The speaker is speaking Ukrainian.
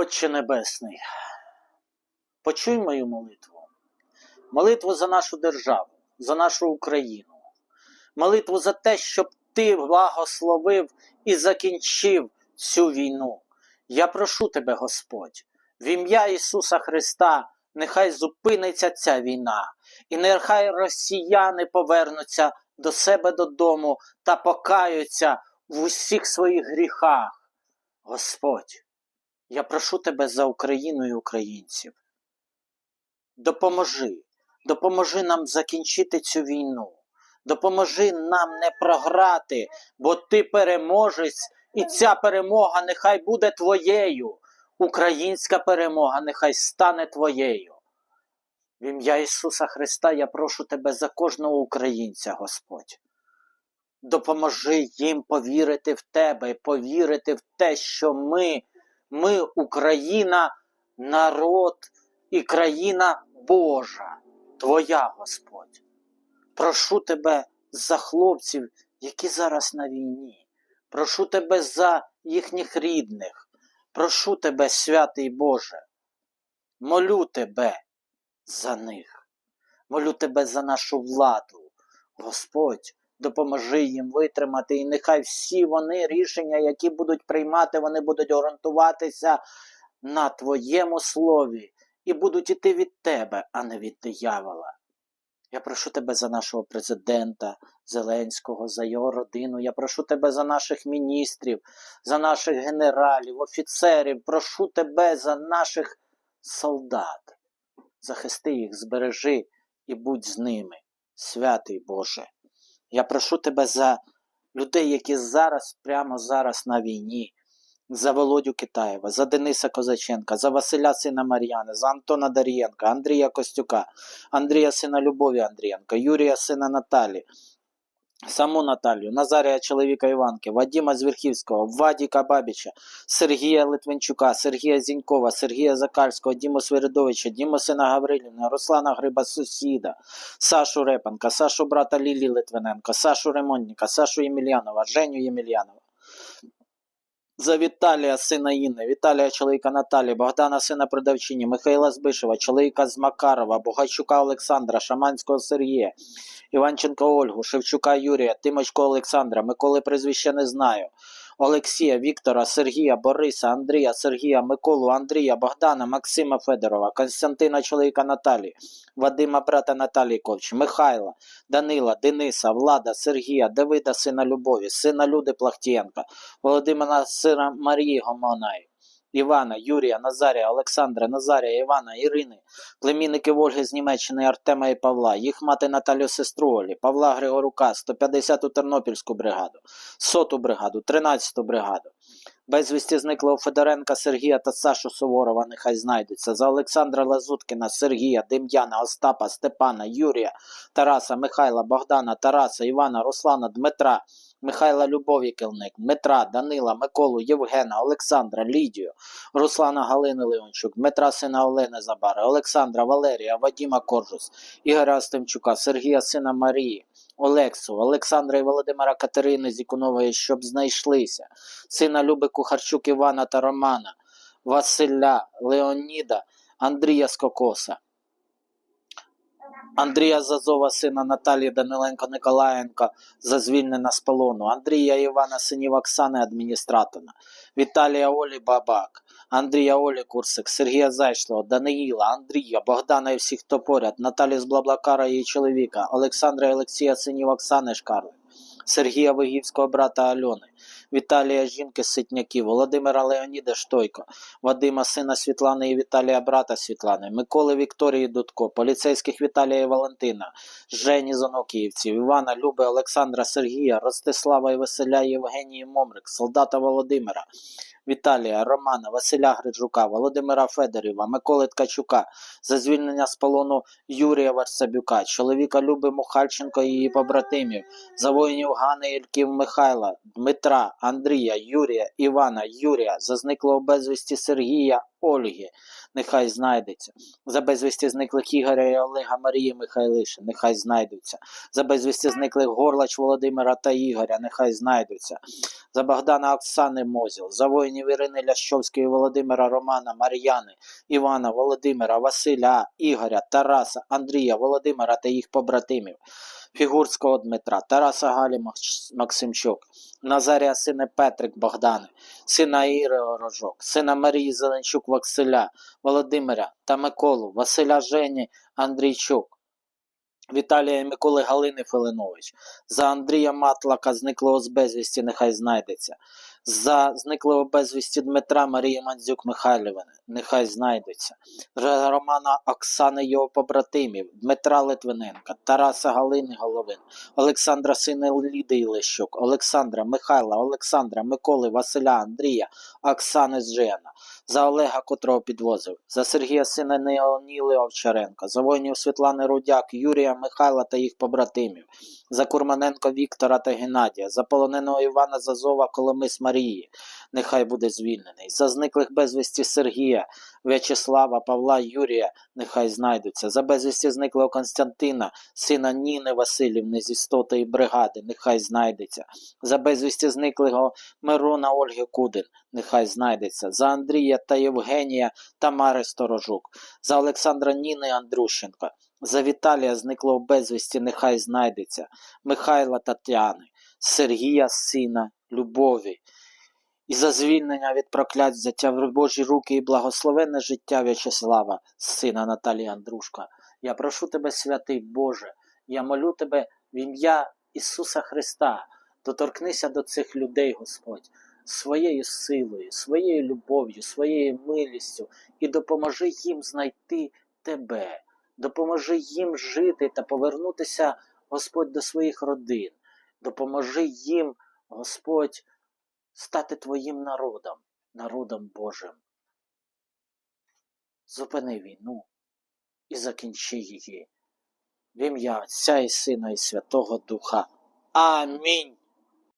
Отче Небесний, почуй мою молитву, молитву за нашу державу, за нашу Україну, молитву за те, щоб ти благословив і закінчив цю війну. Я прошу тебе, Господь, в ім'я Ісуса Христа, нехай зупиниться ця війна, і нехай росіяни повернуться до себе додому та покаються в усіх своїх гріхах. Господь. Я прошу тебе за Україну і українців. Допоможи, допоможи нам закінчити цю війну. Допоможи нам не програти, бо ти переможець, і ця перемога нехай буде твоєю. Українська перемога нехай стане твоєю. В ім'я Ісуса Христа я прошу тебе за кожного українця, Господь. Допоможи їм повірити в тебе, повірити в те, що ми. Ми Україна, народ і країна Божа, Твоя Господь. Прошу тебе за хлопців, які зараз на війні. Прошу тебе за їхніх рідних. Прошу тебе, святий Боже. Молю тебе за них. Молю тебе за нашу владу. Господь, допоможи їм витримати, і нехай всі вони рішення, які будуть приймати, вони будуть ґрунтуватися на Твоєму слові і будуть іти від Тебе, а не від диявола. Я прошу тебе за нашого президента Зеленського, за його родину. Я прошу тебе за наших міністрів, за наших генералів, офіцерів. Прошу тебе за наших солдат. Захисти їх, збережи і будь з ними, святий Боже. Я прошу тебе за людей, які зараз, прямо зараз на війні, за Володю Китаєва, за Дениса Козаченка, за Василя сина Мар'яни, за Антона Дар'єнка, Андрія Костюка, Андрія сина Любові Андрієнка, Юрія сина Наталі, саму Наталію, Назарія чоловіка Іванки, Вадима Звірхівського, Вадіка Бабіча, Сергія Литвинчука, Сергія Зінькова, Сергія Закальського, Діму Свиридовича, Діму сина Гаврилівна, Руслана Гриба Сусіда, Сашу Репанка, Сашу брата Лілі Литвиненко, Сашу Ремонтніка, Сашу Ємельянова, Женю Ємельянова. За Віталія, сина Інни, Віталія чоловіка Наталі, Богдана сина продавчині, Михайла Збишева, чоловіка з Макарова, Богачука Олександра, Шаманського Сергія, Іванченка Ольгу, Шевчука Юрія, Тимочко Олександра, Миколи прізвища не знаю. Олексія, Віктора, Сергія, Бориса, Андрія, Сергія, Миколу, Андрія, Богдана, Максима Федорова, Константина чоловіка Наталі, Вадима брата Наталії Ковч, Михайла, Данила, Дениса, Влада, Сергія, Давида, сина Любові, сина Люди Плахтієнка, Володимира сина Марії Гомонай, Івана, Юрія, Назарія, Олександра, Назарія, Івана, Ірини, племінники Ольги з Німеччини Артема і Павла, їх мати Наталю сестру Олі, Павла Григорука, 150-ту Тернопільську бригаду, 100-ту бригаду, 13-ту бригаду. Безвісті зниклого Федоренка, Сергія та Сашу Суворова нехай знайдуться. За Олександра Лазуткіна, Сергія, Дем'яна, Остапа, Степана, Юрія, Тараса, Михайла, Богдана, Тараса, Івана, Руслана, Дмитра, Михайла Любові Килник, Дмитра, Данила, Миколу, Євгена, Олександра, Лідію, Руслана Галини Леончук, Дмитра сина Олени Забари, Олександра, Валерія, Вадіма Коржус, Ігоря Остимчука, Сергія сина Марії, Олексу, Олександра і Володимира Катерини Зікунової, щоб знайшлися, сина Люби Кухарчук Івана та Романа, Василя, Леоніда, Андрія Скокоса. Андрія Зазова, сина Наталії Даниленко Николаєнко, за звільнення з полону, Андрія Івана, синів Оксани адміністратора, Віталія Олі Бабак, Андрія Олі Курсик, Сергія Зайшлого, Даниїла, Андрія, Богдана і всіх, хто поряд, Наталі з Блаблакара її чоловіка, Олександра і Олексія, синів Оксани Шкарли, Сергія Вигівського брата Альони, Віталія жінки Ситняків, Володимира Леоніда Штойко, Вадима сина Світлани і Віталія брата Світлани, Миколи Вікторії Дудко, поліцейських Віталія і Валентина, Жені Зонокіївців, Івана, Люби, Олександра, Сергія, Ростислава і Василя Євгенії Момрик, солдата Володимира, Віталія, Романа, Василя Гриджука, Володимира Федорєва, Миколи Ткачука, за звільнення з полону Юрія Варсабюка, чоловіка Люби Мухальченко і її побратимів, за воїнів Гани Ільків Михайла, Дмитра, Андрія, Юрія, Івана, Юрія, за зниклого безвісті Сергія, Ольги, нехай знайдеться. За безвісті зниклих Ігоря і Олега Марії Михайлишин, нехай знайдуться. За безвісті зниклих Горлач Володимира та Ігоря, нехай знайдуться. За Богдана Оксани Мозіл, за воїнів Ірини Лящовської, Володимира Романа, Мар'яни, Івана, Володимира, Василя, Ігоря, Тараса, Андрія, Володимира та їх побратимів. Фігурського Дмитра, Тараса Галі Максимчук, Назарія сина Петрик Богдани, сина Іри Орожок, сина Марії Зеленчук Василя, Володимира та Миколу, Василя Жені Андрійчук. Віталія Миколи Галини Филинович, за Андрія Матлака, зниклого з безвісті, нехай знайдеться. За зниклого безвісті Дмитра Марії Мандзюк Михайлівни, нехай знайдеться. Романа Оксани його побратимів, Дмитра Литвиненка, Тараса Галини Головин, Олександра сина Ліди Ілещук, Олександра Михайла, Олександра, Миколи, Василя, Андрія, Оксани Жена, за Олега, котрого підвозив, за Сергія сина Неоніли Овчаренка, за воїнів Світлани Рудяк, Юрія Михайла та їх побратимів, за Курманенко Віктора та Геннадія, за полоненого Івана Зазова Коломис Марії, нехай буде звільнений, за зниклих безвісті Сергія, В'ячеслава, Павла, Юрія, нехай знайдуться, за безвісті зниклого Константина, сина Ніни Васильівни зі 100-ї бригади, нехай знайдеться, за безвісті зниклого Мирона Ольги Кудин, нехай знайдеться, за Андрія та Євгенія Тамари Сторожук, за Олександра Ніни Андрущенка, за Віталія зниклого безвісті, нехай знайдеться, Михайла Тетяни, Сергія сина Любові, і за звільнення від проклять взяття в Божі руки і благословенне життя В'ячеслава, сина Наталії Андрушка. Я прошу тебе, святий Боже, я молю тебе в ім'я Ісуса Христа, доторкнися до цих людей, Господь, своєю силою, своєю любов'ю, своєю милістю і допоможи їм знайти тебе, допоможи їм жити та повернутися, Господь, до своїх родин. Допоможи їм, Господь, стати твоїм народом, народом Божим. Зупини війну і закінчи її. В ім'я Отця і Сина і Святого Духа. Амінь.